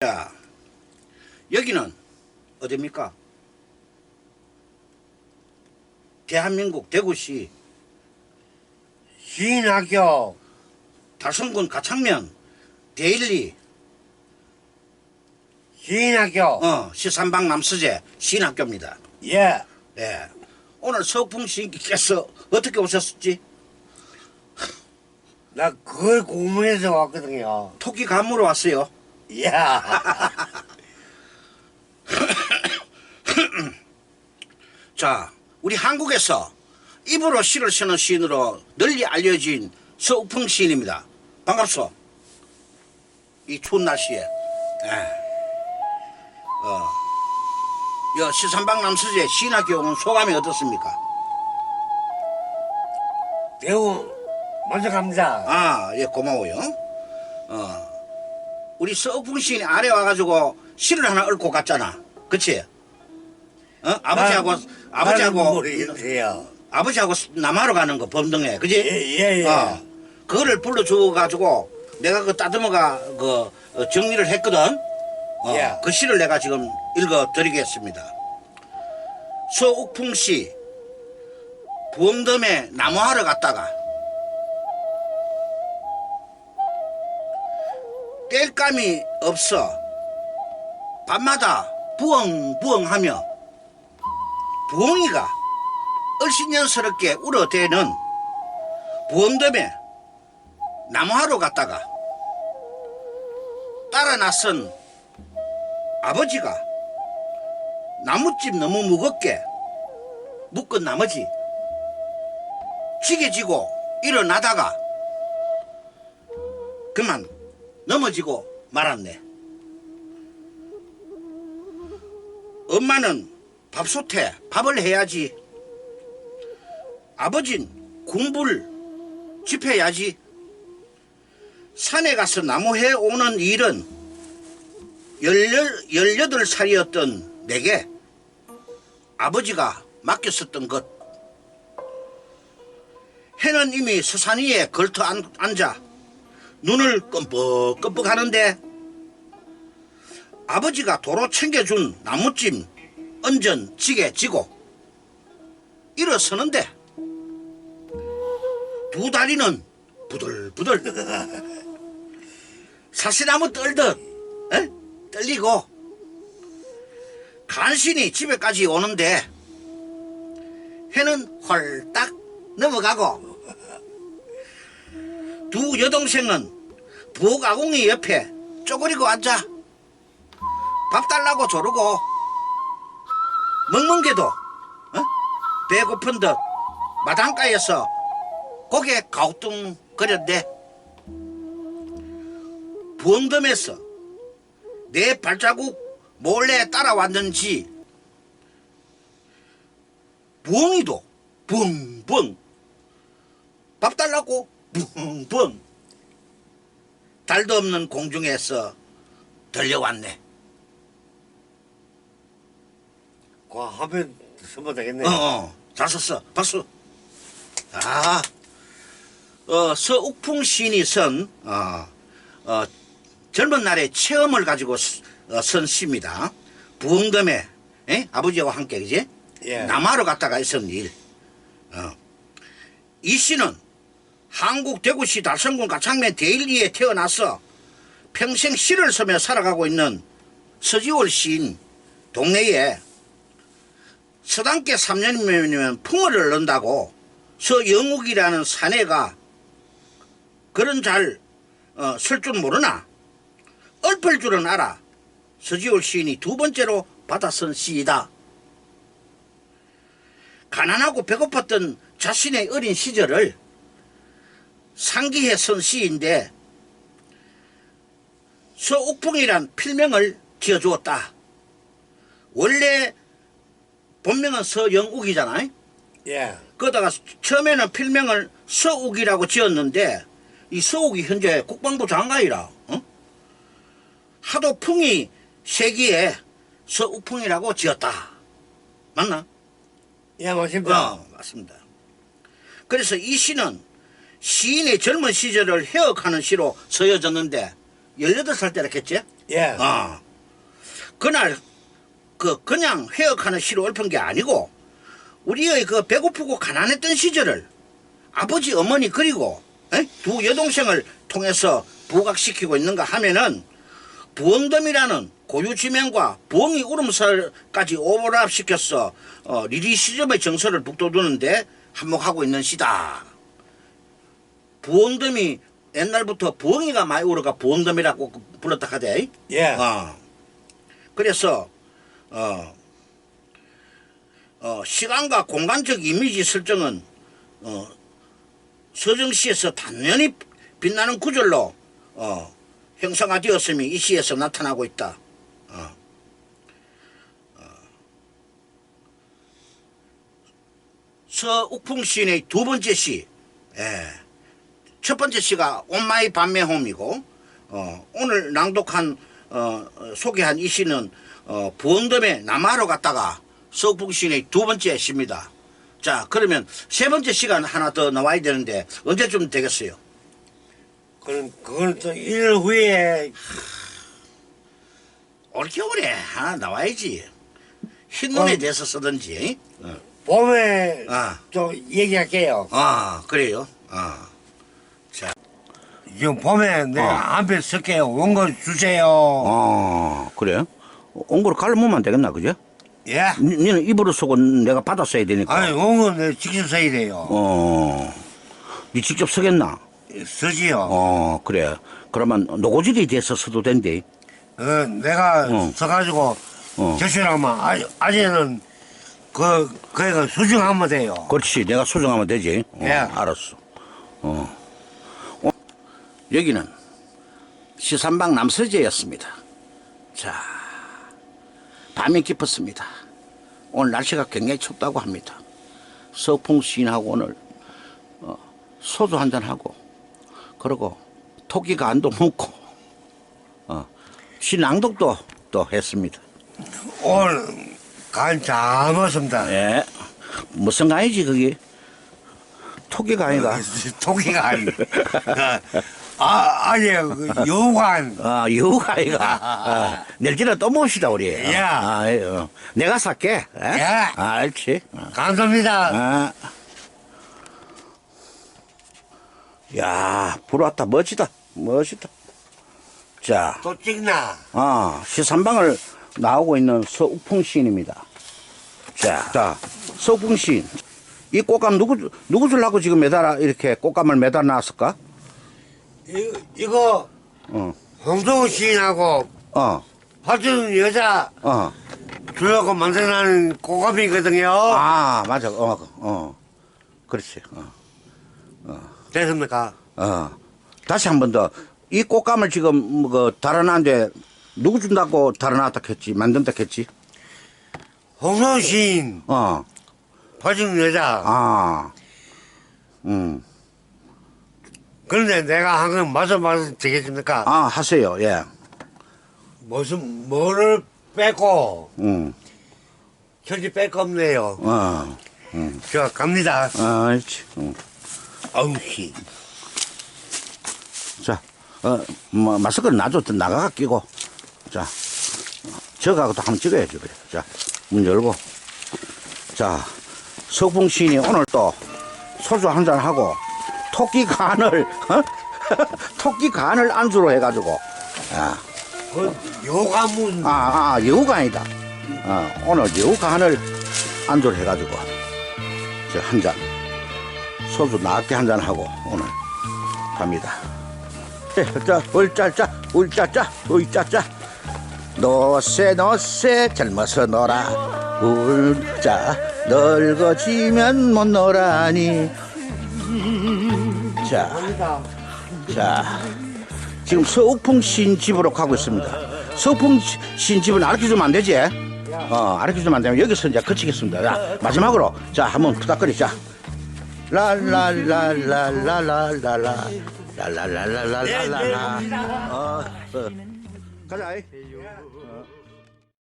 자, 여기는 어디입니까? 대한민국 대구시 시인학교 달성군 가창면 데일리 시인학교 어, 시산방 남서재 시인학교입니다. 예 네. 오늘 서풍 시인께서 어떻게 오셨을지 나 그걸 고문해서 왔거든요 토끼 감으로 왔어요. 야 자, 우리 한국에서 입으로 시를 쓰는 시인으로 널리 알려진 서우풍 시인입니다. 반갑소. 이 추운 날씨에. 예. 어. 여 시산방 남서재 시인학교 오면 소감이 어떻습니까? 먼저 갑니다 아, 예, 고마워요. 어. 우리 서우풍 시인이 아래 와가지고 시를 하나 읊고 갔잖아. 그치? 어? 아버지하고, 아버지하고, 모르겠어요 아버지하고 남하러 가는 거 범등에 그지? 예 예 예 어, 그거를 불러줘 가지고 내가 그 따듬어가 그 어, 정리를 했거든. 어, 예. 그 시를 내가 지금 읽어 드리겠습니다. 서욱풍 씨 부엉덤에 나무하러 갔다가 뗄감이 없어. 밤마다 부엉부엉하며 부엉이가 얼씬년스럽게 울어대는 부엉덤에 나무하러 갔다가 따라 나선 아버지가 나뭇집 너무 무겁게 묶은 나머지 지게지고 일어나다가 그만 넘어지고 말았네. 엄마는 밥솥에 밥을 해야지. 아버진 공부를 집해야지. 산에 가서 나무 해 오는 일은 열여, 열여덟 살이었던 내게 아버지가 맡겼었던 것. 해는 이미 서산 위에 걸터 앉- 앉아 눈을 끔뻑끔뻑 하는데 아버지가 도로 챙겨준 나무찜 언전 지게 지고 일어서는데 두 다리는 부들부들 사시나무 떨듯 에? 떨리고 간신히 집에까지 오는데 해는 홀딱 넘어가고 두 여동생은 부엌 아궁이 옆에 쪼그리고 앉아. 밥 달라고 조르고 먹는 게도 어? 배고픈 듯 마당가에서 고개 가우뚱거렸네. 부엉덤에서 내 발자국 몰래 따라왔는지 부엉이도 붕붕 밥 달라고 붕붕 달도 없는 공중에서 들려왔네 그 하면 쓰면 되겠네 어, 어, 잘 썼어. 박수. 아, 어, 서욱풍 시인이 쓴, 어, 어, 젊은 날의 체험을 가지고 쓰- 어, 쓴 시입니다. 부흥덤에, 에? 아버지와 함께, 그지? 예. 남하러 갔다가 있었는 일. 어. 이 씨는 한국 대구시 달성군 가창면 대일리에 태어나서 평생 시를 쓰며 살아가고 있는 서지월 시인 동네에 서당께 3년이면 풍어를 넣는다고 서영욱이라는 사내가 그런 잘 어, 쓸줄 모르나 얽을 줄은 알아 서지월 시인이 두 번째로 받아 쓴 시이다. 가난하고 배고팠던 자신의 어린 시절을 상기해 쓴 시인데 서옥풍이란 필명을 지어주었다. 원래 본명은 서영욱이잖아요. 예 그러다가 처음에는 필명을 서욱이라고 지었는데 이 서욱이 현재 국방부 장관이라 어? 하도 풍이 세기에 서욱풍이라고 지었다. 맞나? 예, 맞습니다 어, 맞습니다. 그래서 이 시는 시인의 젊은 시절을 해역하는 시로 쓰여졌는데 18살 때랬겠지? 예. 어. 그날 그 그냥 회역하는 시로 읊은 게 아니고 우리의 그 배고프고 가난했던 시절을 아버지 어머니 그리고 에? 두 여동생을 통해서 부각시키고 있는가 하면은 부엉덤이라는 고유 지명과 부엉이 울음설까지 오버랩시켜서 어, 리리시즘의 정서를 북돋우는데 한몫하고 있는 시다. 부엉덤이 옛날부터 부엉이가 많이 울어가 부엉덤이라고 불렀다 하대. 예. 어. 그래서 어, 어, 시간과 공간적 이미지 설정은 어, 서정시에서 단연히 빛나는 구절로 어, 형상화되었음이 이 시에서 나타나고 있다. 어. 어. 서욱풍 시인의 두 번째 시, 예. 첫 번째 시가 온마이 밤매홈이고 어, 오늘 낭독한 어, 어, 소개한 이 시는 어, 부엉덤에 남하로 갔다가 시인의 두 번째 시입니다. 자 그러면 세 번째 시간 하나 더 나와야 되는데 언제쯤 되겠어요? 그건 그건 또 일 후에 올겨울에 하나 나와야지. 흰눈에 어. 대해서 쓰든지. 어. 봄에 아. 또 얘기할게요. 아 그래요. 아. 지금 봄에 내가 어. 한편 쓸게요. 원고 주세요. 어 그래? 온거를 갈르면 되겠나 그죠? 예. 니- 니는 입으로 쓰고 내가 받아 써야 되니까. 아니 원고 내 직접 써야 돼요. 어. 니 직접 쓰겠나? 쓰지요. 어 그래. 그러면 노고질이 돼서 써도 된대. 어, 내가 어. 써가지고 어. 제출하면 아, 아재는 그 그애가 수정하면 돼요. 그렇지. 내가 수정하면 되지. 어, 예. 알았어. 어. 어. 여기는 시산방 남서재였습니다. 자, 밤이 깊었습니다. 오늘 날씨가 굉장히 춥다고 합니다. 서풍 시인하고 오늘 어, 소주 한잔 하고 그리고 토끼 간도 묻고 어, 시 낭독도 또 했습니다. 오늘 간잘 먹습니다. 예. 무슨 간이지 그게? 토끼 간이가? 토끼가 아, 아니, 그 요관. 아, 여우가이가. 아, 내일 지나 또 봅시다, 우리. 예. 아, 예, 어. 내가 살게. 예? 예. 아, 알지. 어. 감사합니다. 아. 야, 불왔다. 멋지다. 멋지다. 자, 또 찍나? 아, 시산방을 나오고 있는 서욱풍 시인입니다. 자, 자, 서욱풍 시인. 이 꽃감 누구, 누구 주려고 지금 매달아, 이렇게 꽃감을 매달아 놨을까? 이, 이거 어, 홍성우 시인하고 어, 파준 여자 어. 주려고 만들어놓은 꼬감이거든요. 아, 맞아. 어, 어. 그렇지. 어, 됐습니까? 어. 다시 한 번 더. 이 꽃감을 지금 뭐그 달아놨는데 누구 준다고 달아놨다 했지? 만든다 했지? 홍성우 시인, 어. 파준 여자. 아. 음. 그런데 내가 한 건 맞아 맞아 되겠습니까? 아, 하세요. 예. 무슨 뭐를 뺏고 음. 현지 뺄 거 없네요. 어. 저 갑니다. 아. 음. 아우 씨. 자, 어, 뭐, 마스크를 놔줘. 또 나가가 끼고. 자, 저가고도 한번 찍어야죠. 그래. 자, 문 열고. 자, 석봉 시인이 오늘 또 소주 한 잔 하고 토끼 간을, 어? 토끼 간을 안주로 해가지고. 아, 그 요가문 아, 아, 여우간이다. 아, 오늘 여우간을 안주로 해가지고. 저한 잔. 소주 낮게 한 잔 하고 오늘 갑니다. 예, 자, 울짜짜, 울짜짜, 울짜짜. 너세 너세 젊어서 놀아 울자 늙어지면 못 놀아니 자, 자, 지금 서옥풍 신 집으로 가고 있습니다. 서옥풍 신 집은 아르켜 주면 안 되지? 어, 아르켜 주면 안 되면 여기서 이제 거치겠습니다. 자, 마지막으로, 자, 한번 부탁거리자. 랄랄랄랄랄랄랄라. 랄랄랄랄랄라. 어, 어. 가자.